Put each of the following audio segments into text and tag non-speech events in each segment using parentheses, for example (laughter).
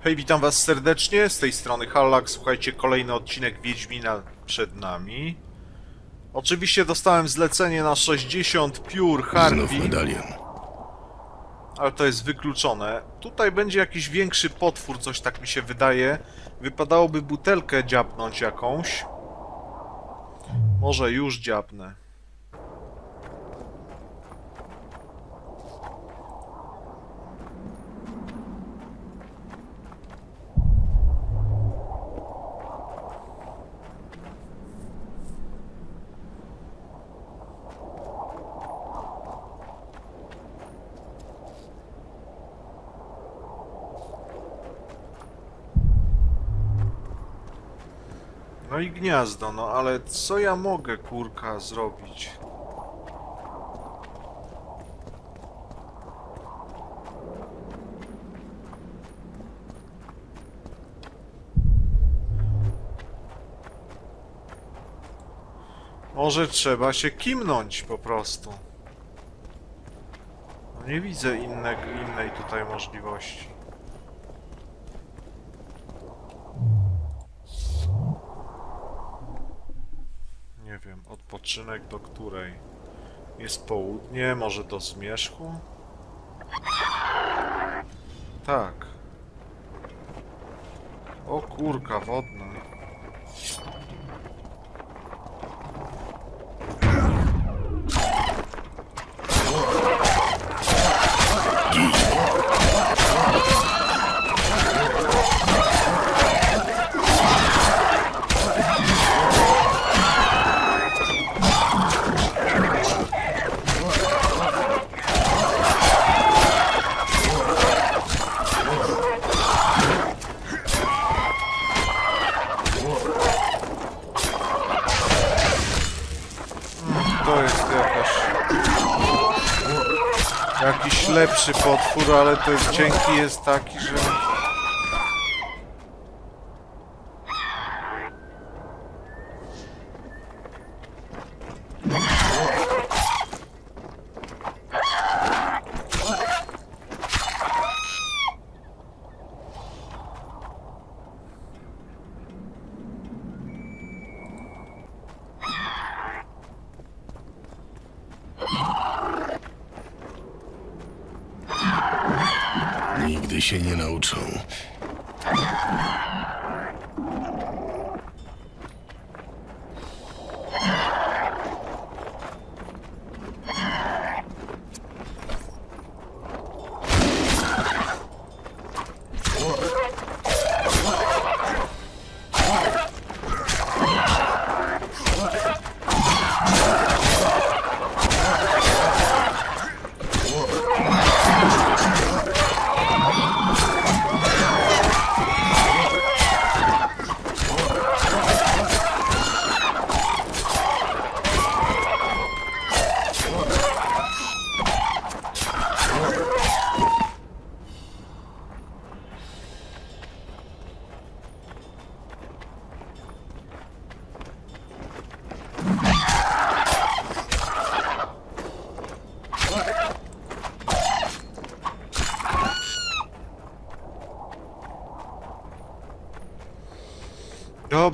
Hej, witam was serdecznie, z tej strony Hallak, słuchajcie, kolejny odcinek Wiedźmina przed nami. Oczywiście dostałem zlecenie na 60 piór Znów Harpii, medalion. ale to jest wykluczone. Tutaj będzie jakiś większy potwór, coś tak mi się wydaje. Wypadałoby butelkę dziabnąć jakąś. Może już dziabnę. No i gniazdo, no ale co ja mogę, kurka, zrobić? Może trzeba się kimnąć po prostu. No nie widzę innego, innej tutaj możliwości. Nie wiem, odpoczynek do której? Jest południe, może do zmierzchu? Tak. O kurka wodna. Potwór, ale to dzięki jest taki, że... się nie nauczą.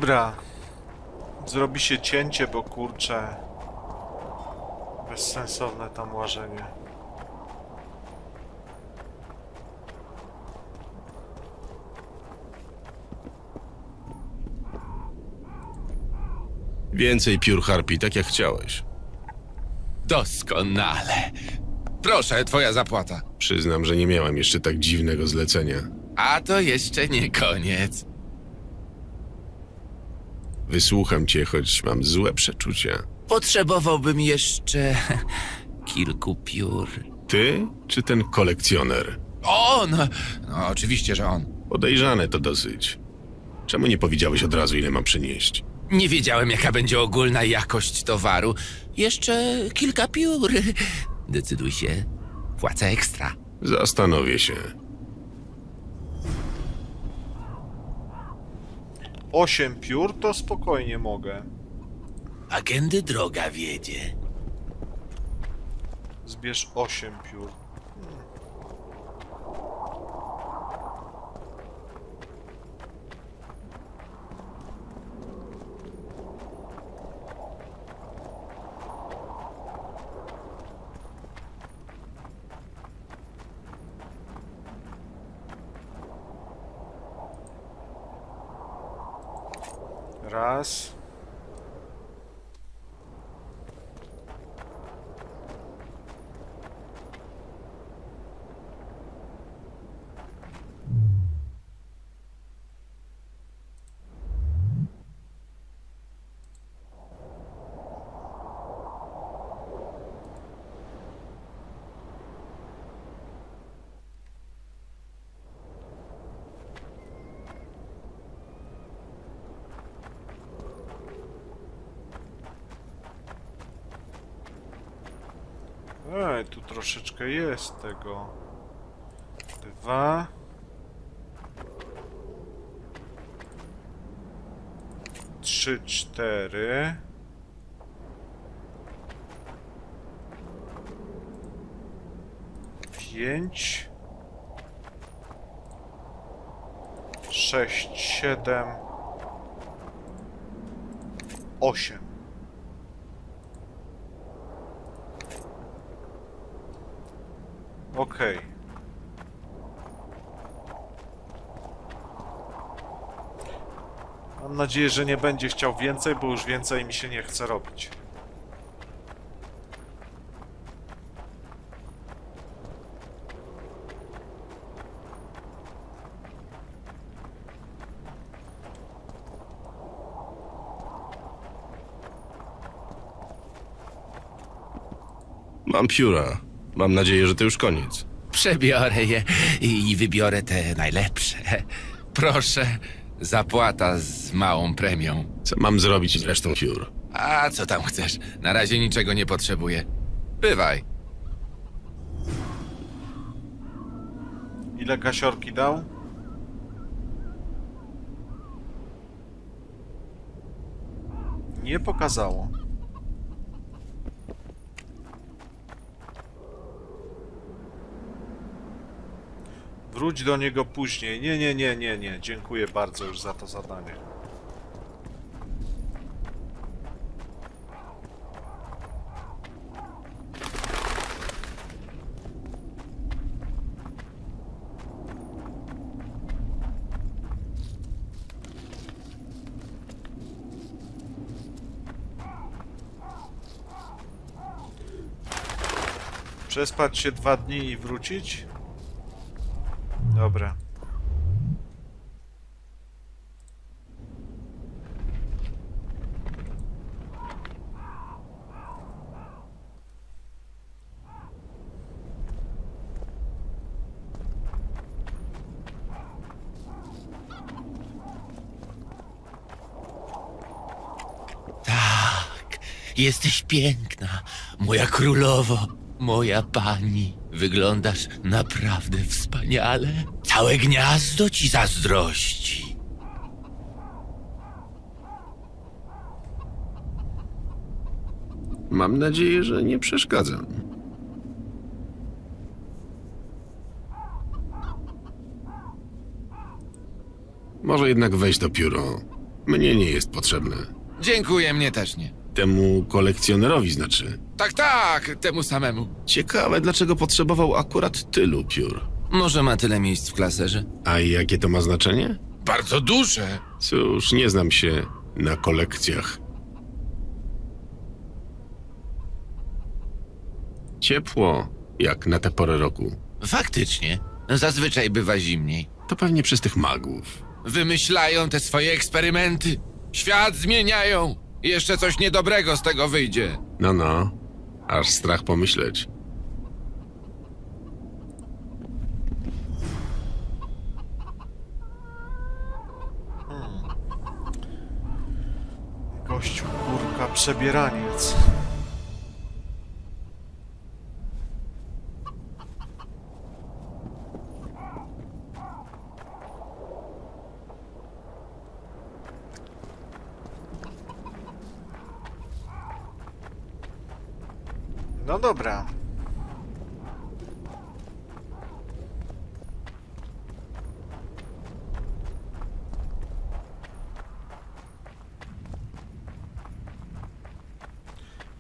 Dobra. Zrobi się cięcie, bo kurczę... Bezsensowne tam łażenie. Więcej piór harpii, tak jak chciałeś. Doskonale. Proszę, twoja zapłata. Przyznam, że nie miałem jeszcze tak dziwnego zlecenia. A to jeszcze nie koniec. Wysłucham cię, choć mam złe przeczucia. Potrzebowałbym jeszcze (laughs) kilku piór. Ty czy ten kolekcjoner? On! No, oczywiście, że on. Podejrzane to dosyć. Czemu nie powiedziałeś od razu, ile mam przynieść? Nie wiedziałem, jaka będzie ogólna jakość towaru. Jeszcze kilka piór. (laughs) Decyduj się. Płacę ekstra. Zastanowię się. Osiem piór to spokojnie mogę. Agendy droga wiedzie. Zbierz 8 piór. Raz. Ej, tu troszeczkę jest tego. Dwa. Trzy, cztery. Pięć. Sześć, siedem. Osiem. Okej. Mam nadzieję, że nie będzie chciał więcej, bo już więcej mi się nie chce robić. Mam pióra. Mam nadzieję, że to już koniec. Przebiorę je i i wybiorę te najlepsze. Proszę, zapłata z małą premią. Co mam zrobić z resztą piór? A co tam chcesz? Na razie niczego nie potrzebuję. Bywaj. Ile gasiorki dał? Nie pokazało. Wróć do niego później. Nie, nie, nie, nie, nie. Dziękuję bardzo już za to zadanie. Przespać się dwa dni i wrócić? Dobra. Tak, jesteś piękna, moja królowo, moja pani. Wyglądasz naprawdę wspaniale. Całe gniazdo ci zazdrości. Mam nadzieję, że nie przeszkadzam. Może jednak weź to pióro. Mnie nie jest potrzebne. Dziękuję, mnie też nie. Temu kolekcjonerowi znaczy. Tak, tak, temu samemu. Ciekawe, dlaczego potrzebował akurat tylu piór. Może ma tyle miejsc w klaserze? A jakie to ma znaczenie? Bardzo duże. Cóż, nie znam się na kolekcjach. Ciepło, jak na tę porę roku. Faktycznie, zazwyczaj bywa zimniej. To pewnie przez tych magów. Wymyślają te swoje eksperymenty. Świat zmieniają. Jeszcze coś niedobrego z tego wyjdzie. No, no. Aż strach pomyśleć. Gościu, kurka, przebieraniec. No dobra.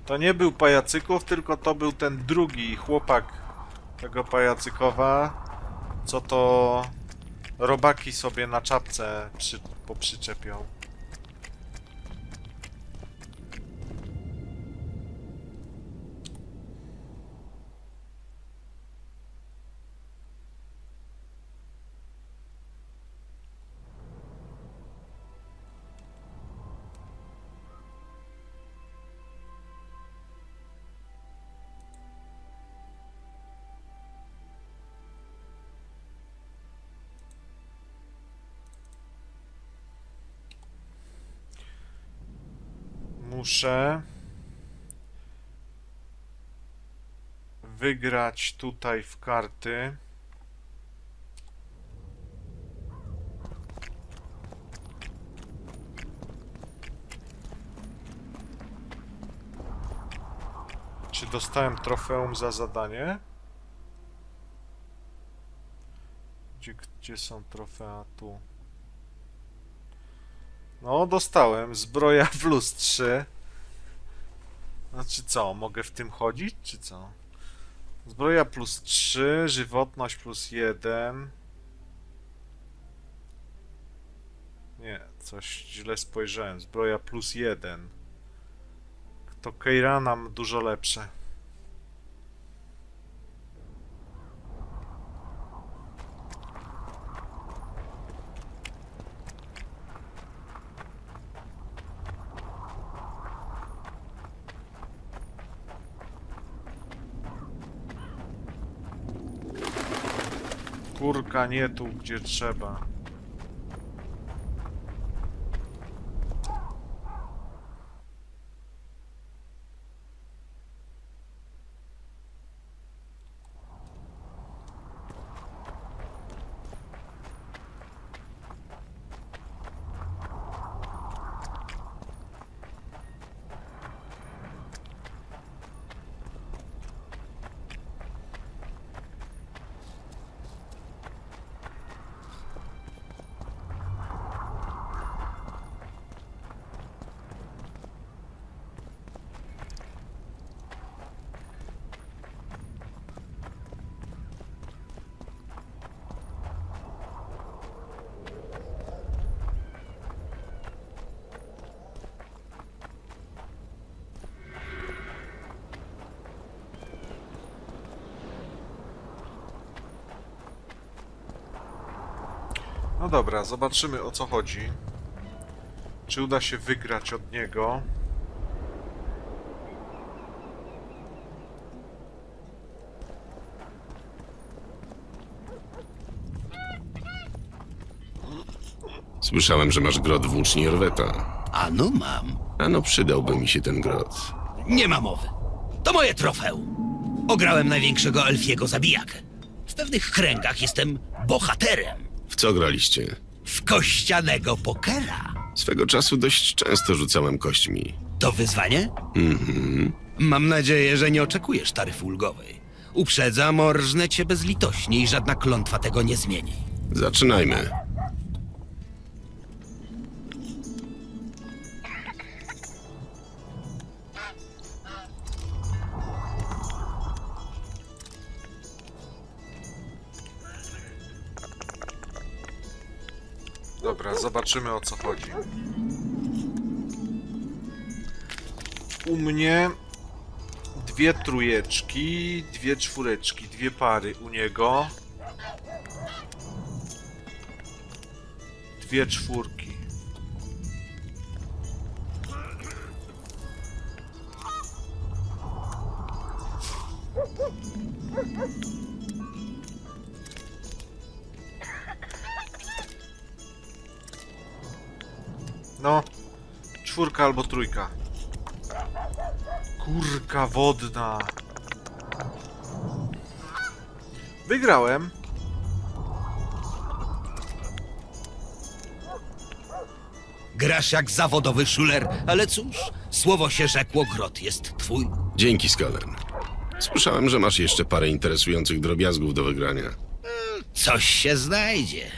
To nie był pajacyków, tylko to był ten drugi chłopak tego pajacykowa, co to robaki sobie na czapce przy, poprzyczepiał. Muszę wygrać tutaj w karty. Czy dostałem trofeum za zadanie? Gdzie, gdzie są trofea? Tu. No, dostałem. Zbroja plus 3. Znaczy co, mogę w tym chodzić, czy co? Zbroja plus 3, żywotność plus 1. Nie, coś źle spojrzałem. Zbroja plus 1. To Keirana dużo lepsze. Kurka, nie tu, gdzie trzeba. Dobra, zobaczymy o co chodzi. Czy uda się wygrać od niego? Słyszałem, że masz grot włóczni Orweta. Ano mam. Ano przydałby mi się ten grot. Nie ma mowy. To moje trofeum. Ograłem największego elfiego zabijakę. W pewnych kręgach jestem bohaterem. W co graliście? W kościanego pokera. Swego czasu dość często rzucałem kośćmi. To wyzwanie? Mhm. Mam nadzieję, że nie oczekujesz taryfy ulgowej. Uprzedzam, orżnę cię bezlitośnie i żadna klątwa tego nie zmieni. Zaczynajmy. Dobra, zobaczymy o co chodzi. U mnie dwie trójeczki, dwie czwóreczki, dwie pary u niego. Dwie czwórki. Albo trójka. Kurka wodna. Wygrałem. Grasz jak zawodowy szuler, ale cóż, słowo się rzekło, grot jest twój. Dzięki, Skalern. Słyszałem, że masz jeszcze parę interesujących drobiazgów do wygrania. Coś się znajdzie.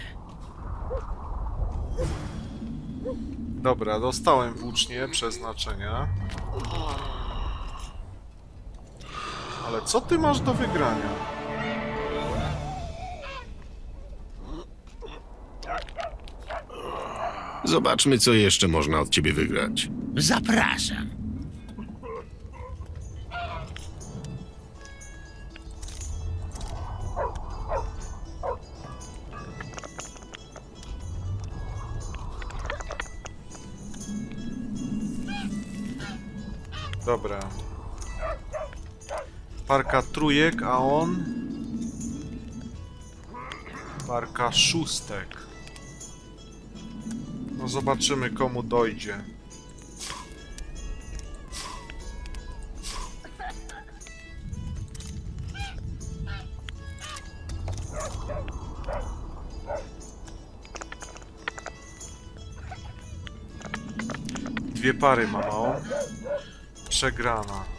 Dobra, dostałem włócznie przeznaczenia. Ale co ty masz do wygrania? Zobaczmy, co jeszcze można od ciebie wygrać. Zapraszam. Parka trójek, a on... Parka szóstek. No zobaczymy komu dojdzie. Dwie pary ma mało. Przegrana.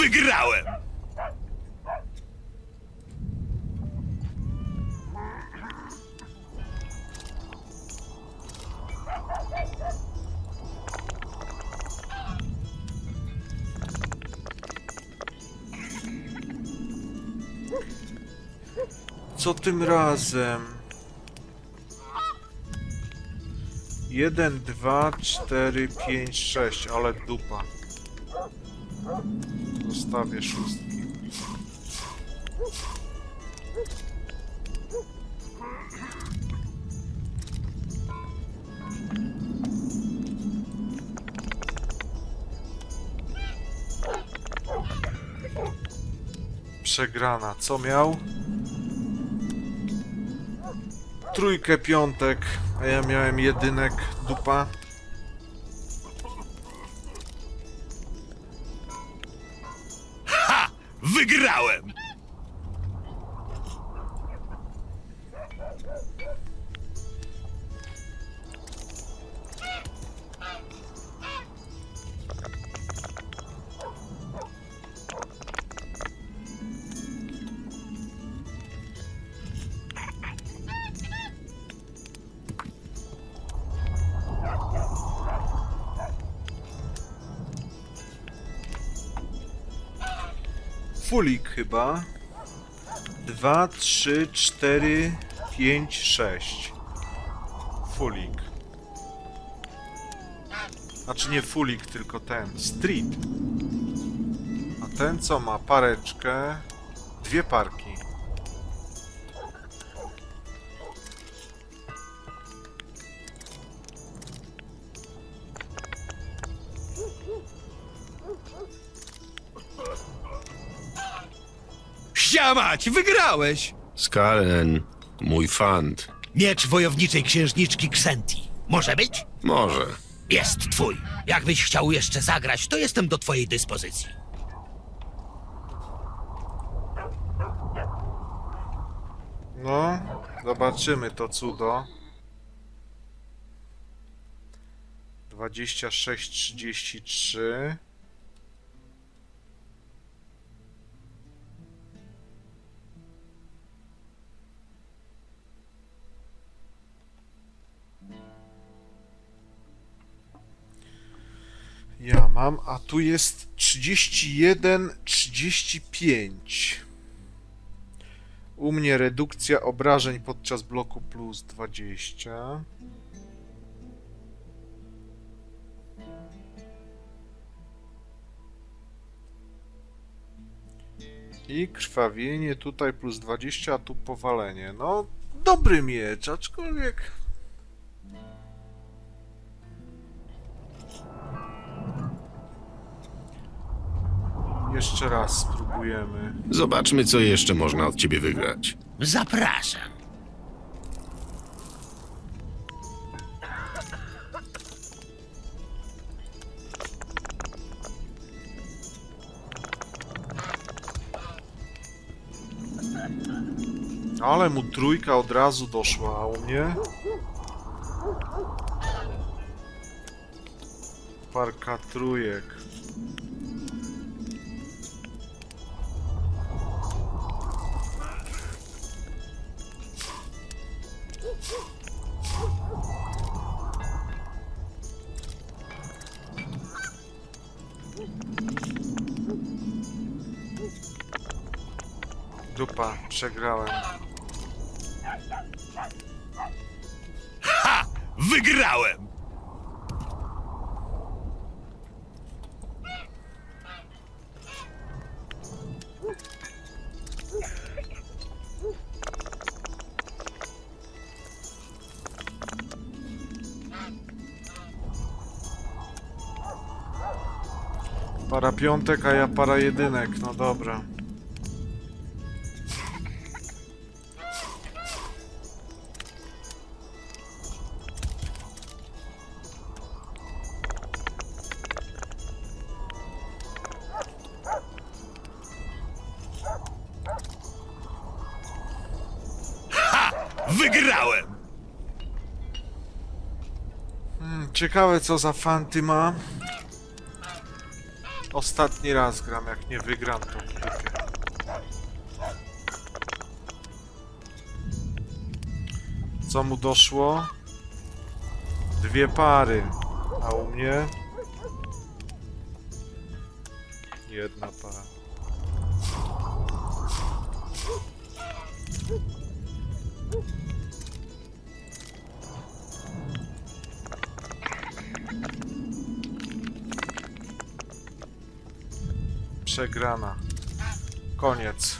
Wygrałem! Co tym razem? Jeden, dwa, cztery, pięć, sześć, ale dupa. Zostawię szóstki. Przegrana. Co miał? Trójkę, piątek, a ja miałem jedynek, dupa. Fulik chyba. Dwa, trzy, cztery, pięć, sześć. Fulik. Znaczy nie fulik, tylko ten. Street. A ten co ma? Pareczkę. Dwie parki. Siamać, wygrałeś! Skalen, mój fant. Miecz wojowniczej księżniczki Ksenti. Może być? Może. Jest twój. Jakbyś chciał jeszcze zagrać, to jestem do twojej dyspozycji. No, zobaczymy to cudo. 26-33. Ja mam, a tu jest 31-35. U mnie redukcja obrażeń podczas bloku plus 20. I krwawienie tutaj plus 20, a tu powalenie. No, dobry miecz, aczkolwiek... Jeszcze raz spróbujemy. Zobaczmy, co jeszcze można od ciebie wygrać. Zapraszam. Ale mu trójka od razu doszła, a u mnie? Parka trójek. Dupa, przegrałem. Wygrałem! Para piątek, a ja para jedynek. No dobra. Wygrałem! Ciekawe co za fanty ma. Ostatni raz gram, jak nie wygram to gdykę. Co mu doszło? Dwie pary. A u mnie? Jedna para. Przegrana. Koniec.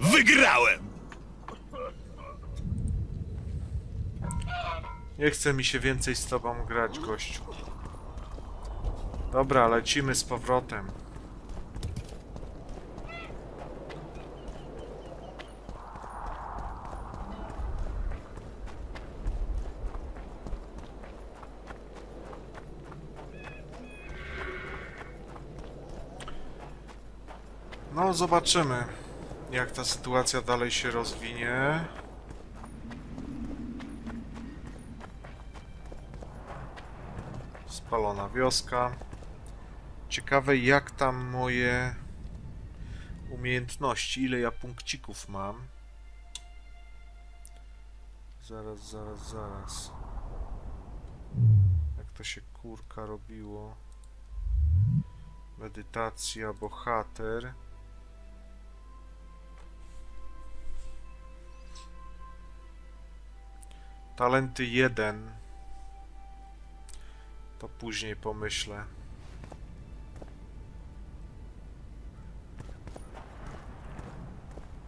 Wygrałem! Nie chce mi się więcej z tobą grać, gościu. Dobra, lecimy z powrotem. No, zobaczymy, jak ta sytuacja dalej się rozwinie. Spalona wioska. Ciekawe jak tam moje umiejętności, ile ja punkcików mam. Zaraz, zaraz, zaraz. Jak to się kurka robiło? Medytacja, bohater. Talenty 1. To później pomyślę.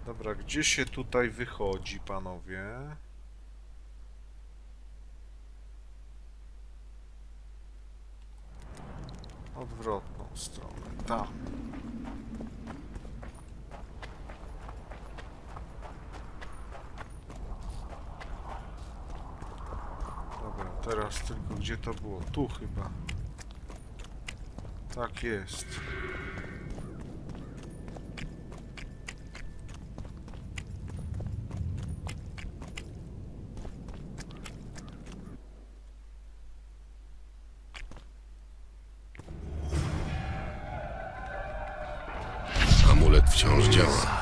Dobra, gdzie się tutaj wychodzi, panowie? Odwrotną stronę, tam. Dobra, teraz tylko gdzie to było? Tu chyba. Tak jest. Amulet wciąż działa.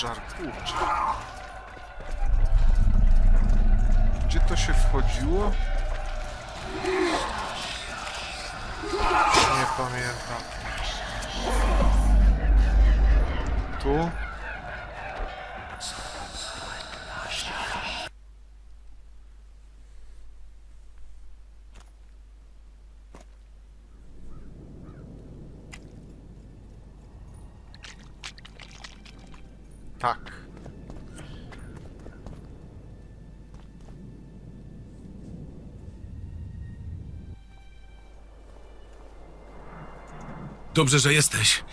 Użarł, kurczę. Gdzie to się wchodziło? Nie pamiętam. Tu? Tak. Dobrze, że jesteś.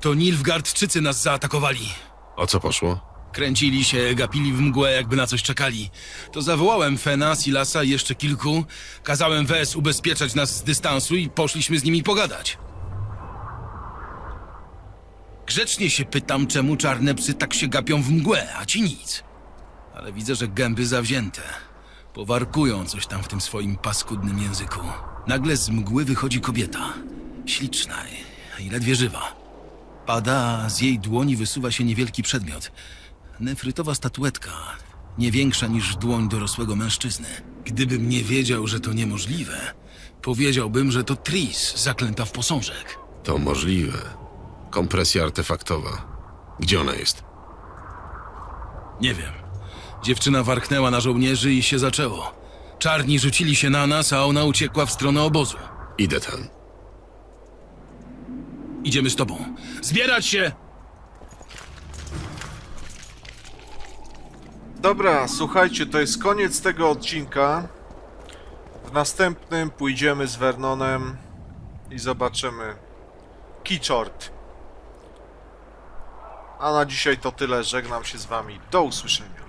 To Nilfgaardczycy nas zaatakowali. O co poszło? Kręcili się, gapili w mgłę, jakby na coś czekali. To zawołałem Fena, Silasa i jeszcze kilku. Kazałem Wes ubezpieczać nas z dystansu i poszliśmy z nimi pogadać. Grzecznie się pytam, czemu czarne psy tak się gapią w mgłę, a ci nic. Ale widzę, że gęby zawzięte. Powarkują coś tam w tym swoim paskudnym języku. Nagle z mgły wychodzi kobieta. Śliczna i ledwie żywa. Pada, z jej dłoni wysuwa się niewielki przedmiot. Nefrytowa statuetka. Nie większa niż dłoń dorosłego mężczyzny. Gdybym nie wiedział, że to niemożliwe, powiedziałbym, że to Tris, zaklęta w posążek. To możliwe. Kompresja artefaktowa. Gdzie ona jest? Nie wiem. Dziewczyna warknęła na żołnierzy i się zaczęło. Czarni rzucili się na nas, a ona uciekła w stronę obozu. Idę tam. Idziemy z tobą. Zbierać się! Dobra, słuchajcie, to jest koniec tego odcinka. W następnym pójdziemy z Vernonem i zobaczymy Kiczort. A na dzisiaj to tyle. Żegnam się z wami. Do usłyszenia.